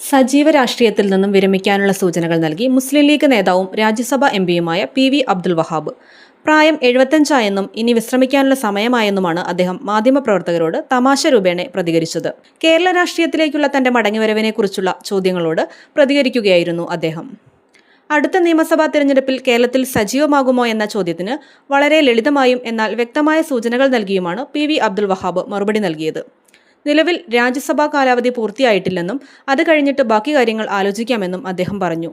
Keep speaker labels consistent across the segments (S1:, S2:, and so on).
S1: സജീവ രാഷ്ട്രീയത്തിൽ നിന്നും വിരമിക്കാനുള്ള സൂചനകൾ നൽകി മുസ്ലിം ലീഗ് നേതാവും രാജ്യസഭാ എം പിയുമായ പി വി അബ്ദുൽ വഹാബ്. പ്രായം എഴുപത്തഞ്ചായെന്നും ഇനി വിശ്രമിക്കാനുള്ള സമയമായെന്നുമാണ് അദ്ദേഹം മാധ്യമപ്രവർത്തകരോട് തമാശ രൂപേണ പ്രതികരിച്ചത്. കേരള രാഷ്ട്രീയത്തിലേക്കുള്ള തന്റെ മടങ്ങിവരവിനെക്കുറിച്ചുള്ള ചോദ്യങ്ങളോട് പ്രതികരിക്കുകയായിരുന്നു അദ്ദേഹം. അടുത്ത നിയമസഭാ തെരഞ്ഞെടുപ്പിൽ കേരളത്തിൽ സജീവമാകുമോ എന്ന ചോദ്യത്തിന് വളരെ ലളിതമായും എന്നാൽ വ്യക്തമായ സൂചനകൾ നൽകിയുമാണ് പി വി അബ്ദുൽ വഹാബ് മറുപടി നൽകിയത്. നിലവിൽ രാജ്യസഭാ കാലാവധി പൂർത്തിയായിട്ടില്ലെന്നും അത് കഴിഞ്ഞിട്ട് ബാക്കി കാര്യങ്ങൾ ആലോചിക്കാമെന്നും അദ്ദേഹം പറഞ്ഞു.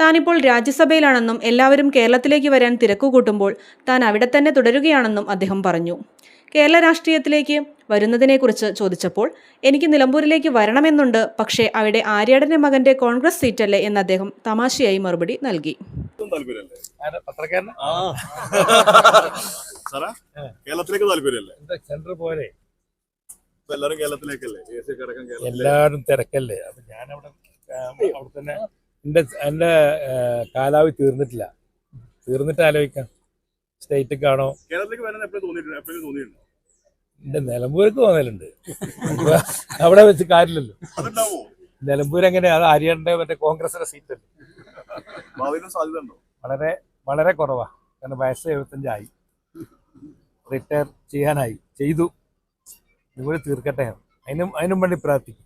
S1: താനിപ്പോൾ രാജ്യസഭയിലാണെന്നും എല്ലാവരും കേരളത്തിലേക്ക് വരാൻ തിരക്കുകൂട്ടുമ്പോൾ താൻ അവിടെ തന്നെ തുടരുകയാണെന്നും അദ്ദേഹം പറഞ്ഞു. കേരള രാഷ്ട്രീയത്തിലേക്ക് വരുന്നതിനെക്കുറിച്ച് ചോദിച്ചപ്പോൾ എനിക്ക് നിലമ്പൂരിലേക്ക് വരണമെന്നുണ്ട് പക്ഷേ അവിടെ ആര്യാടന്റെ മകന്റെ കോൺഗ്രസ് സീറ്റല്ലേ? എന്ന് അദ്ദേഹം തമാശയായി മറുപടി നൽകി.
S2: കേരളത്തിലേക്ക് താല്പര്യമല്ലേ
S3: പോലെ
S2: എല്ലാരും കേരളത്തിലേക്കല്ലേ?
S3: എല്ലാവരും തിരക്കല്ലേ? അപ്പൊ ഞാനവിടെ അവിടെ അവിടെ തന്നെ എന്റെ എന്റെ കാലാവധി തീർന്നിട്ടില്ല. തീർന്നിട്ട് ആലോചിക്കാം. സ്റ്റേറ്റ് ആണോ?
S2: കേരളത്തിലേക്ക് വരാൻ എപ്പോഴും തോന്നിയിട്ടുണ്ട് എപ്പോഴും തോന്നിയിട്ടുണ്ടോ.
S3: എന്റെ നിലമ്പൂരൊക്കെ വന്നിട്ടുണ്ട് അവിടെ വെച്ച് കാര്യമില്ലല്ലോ. നിലമ്പൂർ എങ്ങനെ അത് ഹരിയാണയുടെ മറ്റേ കോൺഗ്രസിന്റെ സീറ്റ്
S2: ഭാവിയിലും സാധ്യത
S3: വളരെ വളരെ കുറവാ. കാരണം വയസ്സ് എഴുപത്തഞ്ചായി റിട്ടയർ ചെയ്യാനായി. ചെയ്തു. ഇതുകൂടി തീർക്കട്ടെ. അതിനും അതിനും വേണ്ടി പ്രാർത്ഥിക്കും.